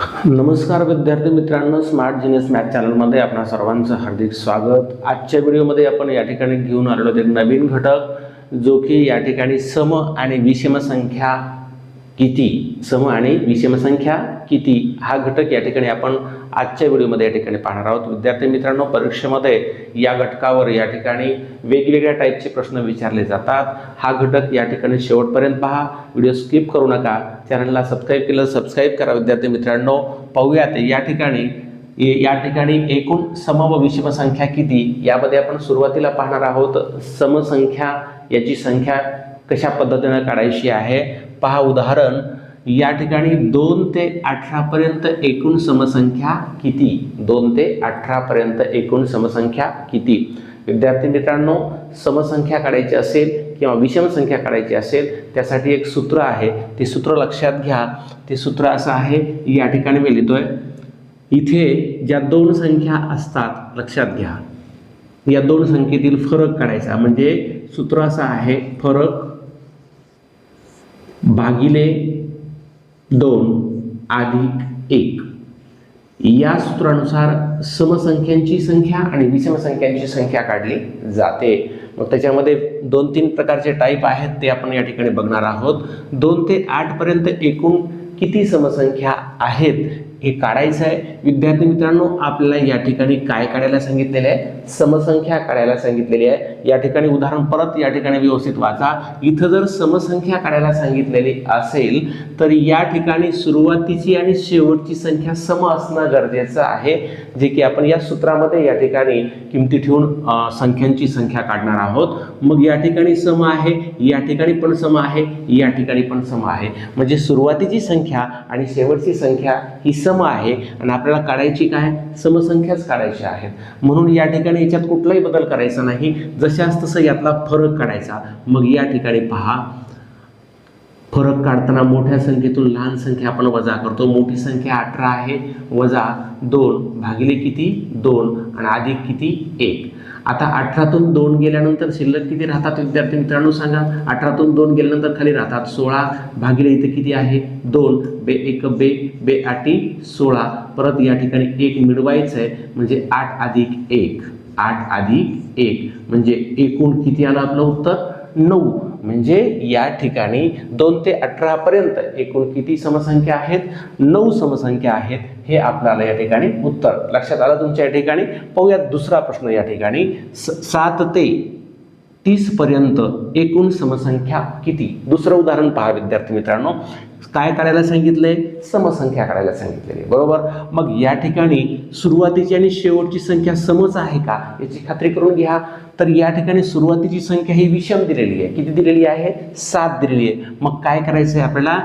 नमस्कार विद्यार्थी मित्रांनो स्मार्ट जिनियस मॅथ चॅनलमध्ये आपणा सर्वांचं हार्दिक स्वागत. आजच्या व्हिडिओमध्ये आपण या ठिकाणी घेऊन आलेलो एक नवीन घटक जो की या ठिकाणी सम आणि विषम संख्या किती? सम आणि विषम संख्या किती? हा घटक या ठिकाणी आपण आजच्या व्हिडिओमध्ये या ठिकाणी पाहणार आहोत. विद्यार्थी मित्रांनो परीक्षेमध्ये या घटकावर या ठिकाणी वेगवेगळ्या टाईपचे प्रश्न विचारले जातात. हा घटक या ठिकाणी शेवटपर्यंत पहा. व्हिडिओ स्किप करू नका. चॅनलला सबस्क्राईब केलं सबस्क्राईब करा. विद्यार्थी मित्रांनो पाहूयात या ठिकाणी या ठिकाणी एकूण सम व विषम संख्या किती? यामध्ये आपण सुरुवातीला पाहणार आहोत. समसंख्या याची संख्या कशा पद्धतीनं काढायची आहे? पहा उदाहरण. या ठिकाणी दोन ते अठरापर्यंत एकूण समसंख्या किती? दोन ते अठरापर्यंत एकूण समसंख्या किती? विद्यार्थी मित्रांनो समसंख्या काढायची असेल किंवा विषम संख्या काढायची असेल त्यासाठी एक सूत्र आहे. ते सूत्र लक्षात घ्या. ते सूत्र असं आहे या ठिकाणी मी लिहितोय. इथे ज्या दोन संख्या असतात लक्षात घ्या. या दोन संख्येतील फरक काढायचा. म्हणजे सूत्र असं आहे फरक भागिले दोन अधिक एक. या सूत्रानुसार समसंख्यांची संख्या आणि विषमसंख्यांची संख्या काढली जाते. मग त्याच्यामध्ये दोन तीन प्रकारचे टाईप आहेत ते आपण या ठिकाणी बघणार आहोत. दोन ते आठ पर्यंत एकूण किती समसंख्या आहेत हे काढायचं आहे. विद्यार्थी मित्रांनो आपल्याला या ठिकाणी काय काढायला सांगितलेलं आहे? समसंख्या काढायला सांगितलेली आहे. या ठिकाणी उदाहरण परत या ठिकाणी व्यवस्थित वाचा. इथं जर समसंख्या काढायला सांगितलेली असेल तर या ठिकाणी सुरुवातीची आणि शेवटची संख्या सम असणं गरजेचं आहे. जे की आपण या सूत्रामध्ये या ठिकाणी किमती ठेवून संख्यांची संख्या काढणार आहोत. मग या ठिकाणी सम आहे या ठिकाणी पण सम आहे या ठिकाणी पण सम आहे. म्हणजे सुरुवातीची संख्या आणि शेवटची संख्या ही सम सम आहे आणि आपल्याला काढायची काय? समसंख्याच काढायच्या आहेत म्हणून या ठिकाणी याच्यात कुठलाही बदल करायचा नाही. जशाच तसं यातला फरक काढायचा. मग या ठिकाणी पहा. फरक काढताना मोठ्या संख्येतून लहान संख्या आपण वजा करतो. मोठी संख्या अठरा आहे. वजा दोन भागिले किती? दोन. आणि अधिक किती? एक. आता अठरातून दोन गेल्यानंतर शिल्लक किती राहतात? विद्यार्थी मित्रांनो सांगा. अठरातून दोन गेल्यानंतर खाली राहतात सोळा. भागिले इथे किती आहे? दोन. बे एक बे बे आठी सोळा. परत या ठिकाणी एक मिळवायचं आहे म्हणजे आठ अधिक एक. आठ अधिक एक. म्हणजे एकूण किती आलं आपलं उत्तर? नऊ. म्हणजे या ठिकाणी दोन ते अठरापर्यंत एकूण किती समसंख्या आहेत? नऊ समसंख्या आहेत. हे आपल्याला या ठिकाणी उत्तर. लक्षात आलं तुमच्या या ठिकाणी? पाहूयात दुसरा प्रश्न या ठिकाणी. स सात ते तीस पर्यंत एकूण समसंख्या किती? दुसरं उदाहरण पहा विद्यार्थी मित्रांनो. काय करायला सांगितले समसंख्या काढायला सांगितलेली आहे. बरोबर? मग या ठिकाणी सुरुवातीची आणि शेवटची संख्या समच आहे का? याची खात्री करून घ्या. तर या ठिकाणी सुरुवातीची संख्या ही विषम दिलेली आहे. किती दिलेली आहे? सात दिलेली आहे. मग काय करायचं आहे आपल्याला?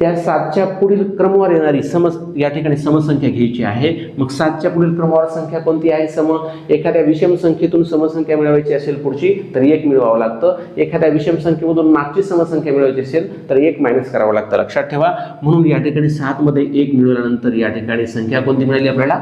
त्या सातच्या पुढील क्रमवार येणारी सम या ठिकाणी समसंख्या घ्यायची आहे. मग सातच्या पुढील क्रमवार संख्या कोणती आहे? सम एखाद्या विषम संख्येतून समसंख्या मिळवायची असेल पुढची तर एक मिळवावं लागतं. एखाद्या विषम संख्येमधून मागची समसंख्या मिळवायची असेल तर एक मायनस करावं लागतं. लक्षात ठेवा. म्हणून या ठिकाणी सातमध्ये एक मिळवल्यानंतर या ठिकाणी संख्या कोणती मिळाली आपल्याला?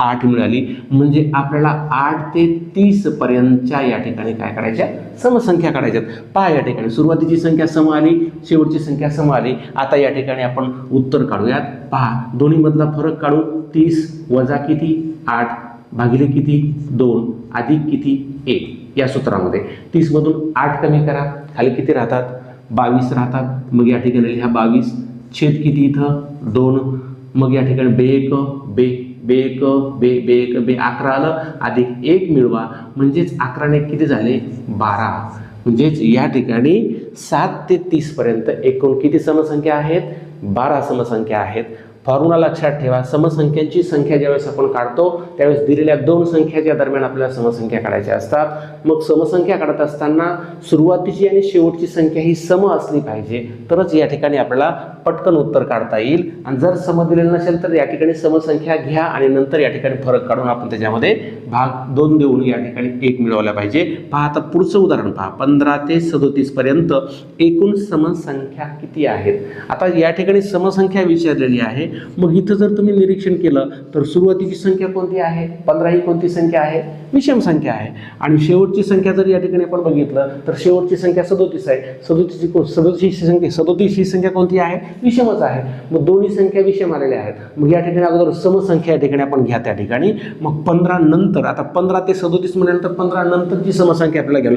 आठ मिळाली. म्हणजे आपल्याला आठ ते तीस पर्यंतच्या या ठिकाणी काय करायच्या? समसंख्या काढायच्यात. पहा या ठिकाणी. सुरुवातीची संख्या सम आली शेवटची संख्या सम आली. आता या ठिकाणी आपण उत्तर काढूयात. पहा दोन्हीमधला फरक काढू. तीस वजा किती? आठ भागिले किती? दोन अधिक किती? एक. या सूत्रामध्ये. तीसमधून आठ कमी करा. खाली किती राहतात? बावीस राहतात. मग या ठिकाणी लिहा बावीस. छेद किती इथं? दोन. मग या ठिकाणी बे एक बे बे एक बे बे एक बे अकरा आलं अधिक एक मिळवा. म्हणजेच अकराने किती झाले? बारा. म्हणजेच या ठिकाणी सात ते तीसपर्यंत एकूण किती समसंख्या आहेत? बारा समसंख्या आहेत. फॉर्म्युला लक्षात ठेवा. समसंख्यांची संख्या ज्यावेळेस आपण काढतो त्यावेळेस दिलेल्या दोन संख्याच्या दरम्यान आपल्याला समसंख्या काढायच्या असतात. मग समसंख्या काढत असताना सुरुवातीची आणि शेवटची संख्या ही सम असली पाहिजे. तरच या ठिकाणी आपल्याला पटकन उत्तर काढता येईल. आणि जर सम दिलेलं नसेल तर या ठिकाणी समसंख्या घ्या आणि नंतर या ठिकाणी फरक काढून आपण त्याच्यामध्ये भाग दोन देऊन या ठिकाणी एक मिळवला पाहिजे. पहा आता पुढचं उदाहरण पहा. पंधरा ते सदोतीस पर्यंत एकूण समसंख्या किती आहेत? आता या ठिकाणी समसंख्या विचारलेली आहे. मग इथं जर तुम्ही निरीक्षण केलं तर सुरुवातीची संख्या कोणती आहे? पंधरा ही कोणती संख्या आहे? विषम संख्या आहे. आणि शेवटची संख्या जर या ठिकाणी आपण बघितलं तर शेवटची संख्या सदोतीस आहे. सदोतीसची को सदोतीस ही संख्या सदोतीस ही संख्या कोणती आहे? विषमच आहे. मग दोन्ही संख्या विषम आलेल्या आहेत. मग या ठिकाणी अगोदर समसंख्या या ठिकाणी आपण घ्या त्या ठिकाणी. मग पंधरा नंतर आता पंधरा ते सदोतीस म्हटल्यानंतर पंधरा नंतरची समसंख्या आपल्याला घ्यावी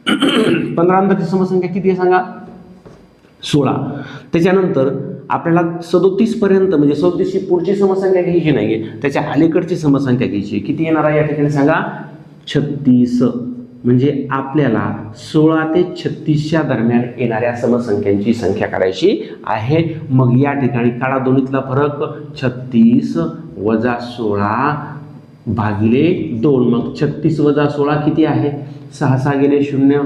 पंधरा नंतरची समसंख्या किती आहे सांगा? सोळा. त्याच्यानंतर आपल्याला सदोतीसपर्यंत म्हणजे सदोतीसची पुढची समसंख्या घ्यायची नाही आहे त्याच्या अलीकडची समसंख्या घ्यायची आहे. किती येणार आहे या ठिकाणी सांगा? छत्तीस. म्हणजे आपल्याला सोळा ते छत्तीसच्या दरम्यान येणाऱ्या समसंख्यांची संख्या काढायची आहे. मग या ठिकाणी काढा दोन्हीतला फरक. छत्तीस वजा सोळा भागिले दोन. मग छत्तीस वजा सोळा किती आहे? सहा सहा गेले शून्य.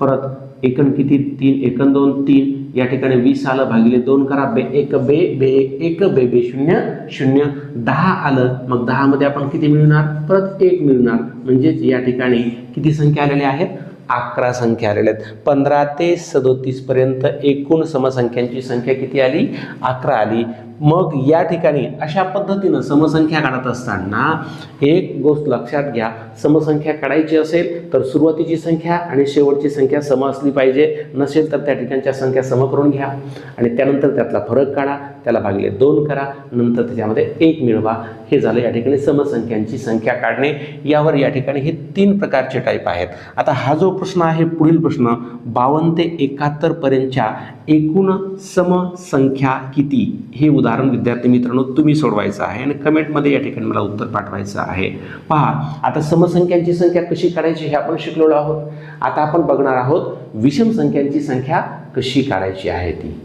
परत एकन किती? तीन. एकन दोन तीन. या ठिकाणी वीस आलं भागिले दोन करा बे एक बे बे एक बे बे शून्य शून्य दहा आलं. मग दहामध्ये आपण किती मिळणार? परत एक मिळणार. म्हणजेच या ठिकाणी किती संख्या आलेल्या आहेत? अकरा संख्या आलेल्या आहेत. पंधरा ते सदोतीस पर्यंत एकूण समसंख्यांची संख्या किती आली? अकरा आली. मग या ठिकाणी अशा पद्धतीनं समसंख्या काढत असताना एक गोष्ट लक्षात घ्या. समसंख्या काढायची असेल तर सुरुवातीची संख्या आणि शेवटची संख्या सम असली पाहिजे. नसेल तर त्या ठिकाणच्या संख्या सम करून घ्या. आणि त्यानंतर त्यातला फरक काढा. त्याला भागिले दोन करा. नंतर त्याच्यामध्ये एक मिळवा. हे झालं या ठिकाणी समसंख्यांची संख्या काढणे. यावर या ठिकाणी हे तीन प्रकारचे टाईप आहेत. आता हा जो प्रश्न आहे पुढील प्रश्न बावन्न ते एकाहत्तर पर्यंतच्या एकूण समसंख्या किती? हे उदाहरण विद्यार्थी मित्रांनो तुम्ही सोडवायचं आहे आणि कमेंटमध्ये या ठिकाणी मला उत्तर पाठवायचं आहे. पहा आता समसंख्यांची संख्या कशी काढायची हे आपण शिकलेलो आहोत. आता आपण बघणार आहोत विषम संख्यांची संख्या कशी काढायची आहे ती.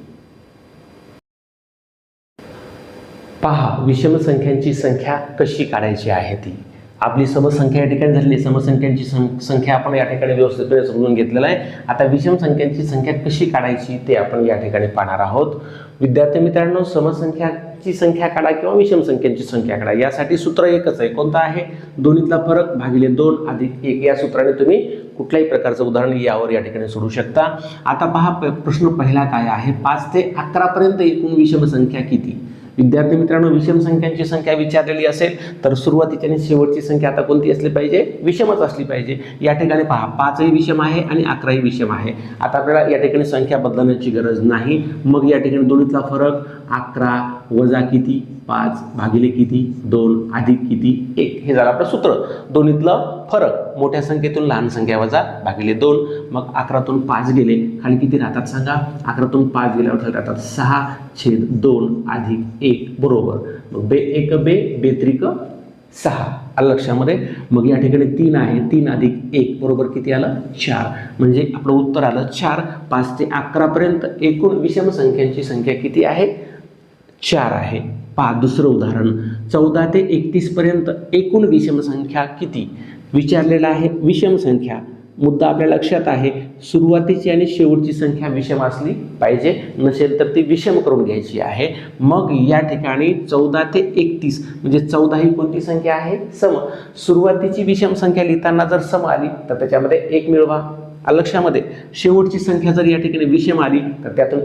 पहा विषम संख्यांची संख्या कशी काढायची आहे ती? आपली समसंख्या या ठिकाणी झालेली समसंख्यांची सं- संख्या आपण या ठिकाणी व्यवस्थितपणे समजून घेतलेलं आहे. आता विषम संख्यांची संख्या कशी काढायची ते आपण या ठिकाणी पाहणार आहोत. विद्यार्थी मित्रांनो समसंख्याची संख्या काढा किंवा विषम संख्यांची संख्या काढा यासाठी सूत्र एकच आहे. कोणता आहे? दोन्हीतला फरक भागिले दोन अधिक एक. या सूत्राने तुम्ही कुठल्याही प्रकारचं उदाहरण यावर या ठिकाणी सोडू शकता. आता पहा प- प्रश्न पहिला काय आहे? पाच ते अकरा पर्यंत एकूण विषम संख्या किती? विद्यार्थी मित्रांनो विषम संख्यांची संख्या विचारलेली असेल तर सुरुवातीची आणि शेवटची संख्या आता कोणती असली पाहिजे? विषमच असली पाहिजे. या ठिकाणी पहा पाचही विषम आहे आणि अकराही विषम आहे. आता आपल्याला या ठिकाणी संख्या बदलण्याची गरज नाही. मग या ठिकाणी दोन्हीतला फरक अकरा वजा किती? पाच भागिले किती? दोन अधिक किती? एक. हे झालं आपलं सूत्र. दोन्हीतलं फरक. मोठ्या संख्येतून लहान संख्या वजा भागिले दोन. मग अकरातून पाच गेले. खाली किती राहतात सांगा? अकरातून पाच गेल्यावर खाली राहतात सहा छेद दोन अधिक एक. बरोबर. मग बे एक बे बेत्रिक सहा. आलं लक्षामध्ये? मग या ठिकाणी तीन आहे. तीन अधिक एक. बरोबर किती आलं? चार. म्हणजे आपलं उत्तर आलं चार. पाच ते अकरापर्यंत एकूण विषम संख्यांची संख्या किती आहे? चार आहे. पहा दुसरं उदाहरण. चौदा ते एकतीस पर्यंत एकूण विषम संख्या किती? विचारलेला आहे विषम संख्या. मुद्दा आपल्या लक्षात आहे. सुरुवातीची आणि शेवटची संख्या विषम असली पाहिजे. नसेल तर ती विषम करून घ्यायची आहे. मग या ठिकाणी चौदा ते एकतीस म्हणजे चौदा ही कोणती संख्या आहे? सम. सुरुवातीची विषम संख्या लिहिताना जर सम आली तर त्याच्यामध्ये एक मिळवा. लक्षामध्ये शेवटची संख्या जर या ठिकाणी विषम आली तर त्यातून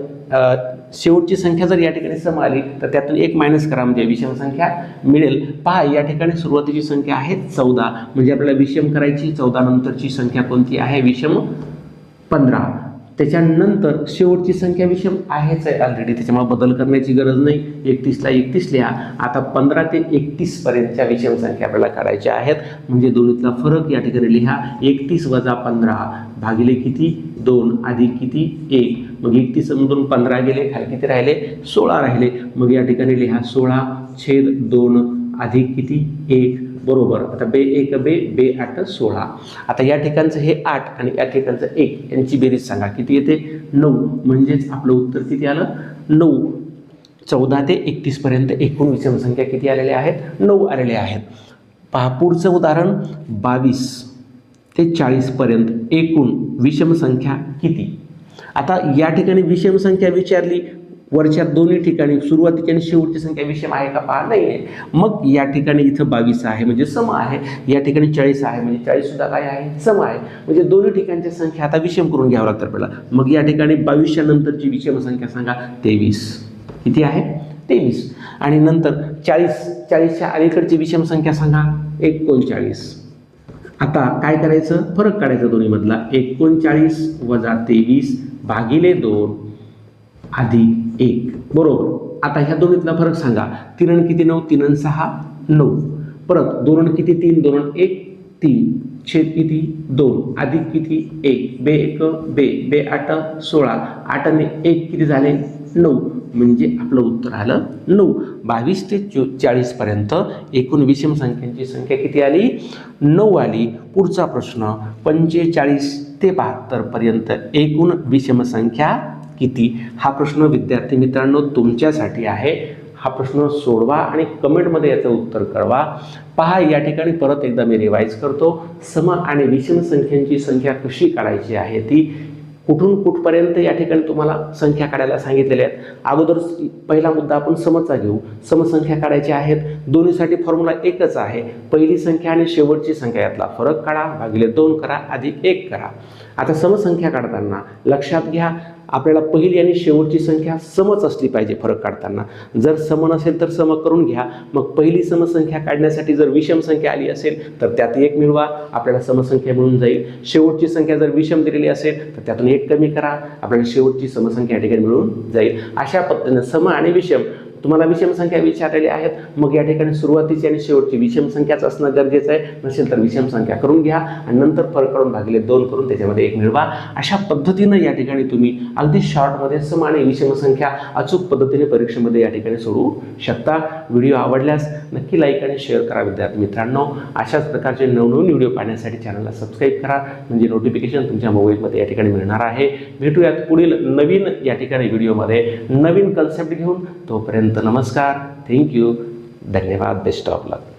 शेवटची संख्या जर या ठिकाणी सम आली तर त्यातून एक मायनस करा म्हणजे विषम संख्या मिळेल. पहा या ठिकाणी सुरुवातीची संख्या आहे चौदा. म्हणजे आपल्याला विषम करायची चौदा नंतरची संख्या कोणती आहे? विषम पंधरा. त्याच्यानंतर शेवटची संख्या विषम आहेच आहे ऑलरेडी त्याच्यामुळे बदल करण्याची गरज नाही. एकतीसला एकतीस लिहा. आता पंधरा ते एकतीस पर्यंतच्या विषम संख्या आपल्याला काढायच्या आहेत. म्हणजे दोन्हीतला फरक या ठिकाणी लिहा. एकतीस वजा पंधरा भागिले किती? दोन अधिक किती? एक. मग एकतीस मधून पंधरा गेले. खाली किती राहिले? सोळा राहिले. मग या ठिकाणी लिहा. सोळा छेद दोन अधिक किती? एक. बरोबर. आता बे एक बे बे आठ सोळा. आता या ठिकाणचं हे आठ आणि या ठिकाणचं एक. यांची बेरीज सांगा. किती येते? नऊ. म्हणजेच आपलं उत्तर किती आलं? नऊ. चौदा ते एकतीसपर्यंत एकूण विषम संख्या किती आलेल्या आहेत? नऊ आलेल्या आहेत. पहा पुढचं उदाहरण बावीस ते चाळीसपर्यंत एकूण विषम संख्या किती? आता या ठिकाणी विषम संख्या विचारली वरच्या दोन्ही ठिकाणी सुरुवातीची आणि शेवटची संख्या विषम आहे का पहा नाही आहे मग या ठिकाणी इथं बावीस आहे म्हणजे सम आहे. या ठिकाणी चाळीस आहे म्हणजे चाळीससुद्धा काय आहे? सम आहे. म्हणजे दोन्ही ठिकाणच्या संख्या आता विषम करून घ्यावं लागतं आपल्याला. मग या ठिकाणी बावीसच्या नंतरची विषम संख्या सांगा. तेवीस. किती आहे? तेवीस. आणि नंतर चाळीस चाळीसच्या अलीकडची विषम संख्या सांगा. एकोणचाळीस. आता काय करायचं? फरक काढायचा दोन्हीमधला. एकोणचाळीस वजा तेवीस भागिले दोन. अधिक एक. बरोबर. आता ह्या दोन्हीतला फरक सांगा. तीन किती नऊ? तीन आणि सहा नऊ. परत दोन किती? तीन. दोन एक तीन. छेद किती? दोन. अधिक किती? एक. बे एक बे. बे आठ सोळा. आठने एक किती झाले? नऊ. म्हणजे आपलं उत्तर आलं नऊ. बावीस ते चो चाळीसपर्यंत एकूण विषम संख्यांची संख्या किती आली? नऊ आली. पुढचा प्रश्न पंचेचाळीस ते बहात्तरपर्यंत एकूण विषम संख्या किती? हा प्रश्न विद्यार्थी मित्रांनो तुमच्यासाठी आहे. हा प्रश्न सोडवा आणि कमेंटमध्ये याचं उत्तर कळवा. पहा या ठिकाणी परत एकदा मी रिवाईज करतो. सम आणि विषम संख्यांची संख्या कशी काढायची आहे ती? कुठून कुठपर्यंत या ठिकाणी तुम्हाला संख्या काढायला सांगितलेल्या आहेत? अगोदर पहिला मुद्दा आपण समचा घेऊ. समसंख्या काढायच्या आहेत. दोन्हीसाठी फॉर्म्युला एकच आहे. पहिली संख्या आणि शेवटची संख्या यातला फरक काढा. भागिले दोन करा अधिक एक करा. आता समसंख्या काढताना लक्षात घ्या आपल्याला पहिली आणि शेवटची संख्या समच असली पाहिजे फरक काढताना. जर सम नसेल तर सम करून घ्या. मग पहिली समसंख्या काढण्यासाठी जर विषम संख्या आली असेल तर त्यात एक मिळवा आपल्याला समसंख्या मिळून जाईल. शेवटची संख्या जर विषम दिलेली असेल तर त्यातून एक कमी करा. आपल्याला शेवटची समसंख्या या ठिकाणी मिळून जाईल. अशा पद्धतीने सम आणि विषम तुम्हाला विषम संख्या विचारलेल्या आहेत. मग या ठिकाणी सुरुवातीची आणि शेवटची विषम संख्याच असणं गरजेचं आहे. नसेल तर विषम संख्या करून घ्या आणि नंतर फरक काढून भागिले दोन करून त्याच्यामध्ये एक मिळवा. अशा पद्धतीनं या ठिकाणी तुम्ही अगदी शॉर्टमध्ये समान विषम संख्या अचूक पद्धतीने परीक्षेमध्ये या ठिकाणी सोडवू शकता. व्हिडिओ आवडल्यास नक्की लाईक आणि शेअर करा विद्यार्थी मित्रांनो. अशाच प्रकारचे नवनवीन व्हिडिओ पाहण्यासाठी चॅनलला सबस्क्राईब करा. म्हणजे नोटिफिकेशन तुमच्या मोबाईलमध्ये या ठिकाणी मिळणार आहे. भेटूयात पुढील नवीन या ठिकाणी व्हिडिओमध्ये नवीन कन्सेप्ट घेऊन तोपर्यंत नमस्कार. थँक्यू धन्यवाद. Best of luck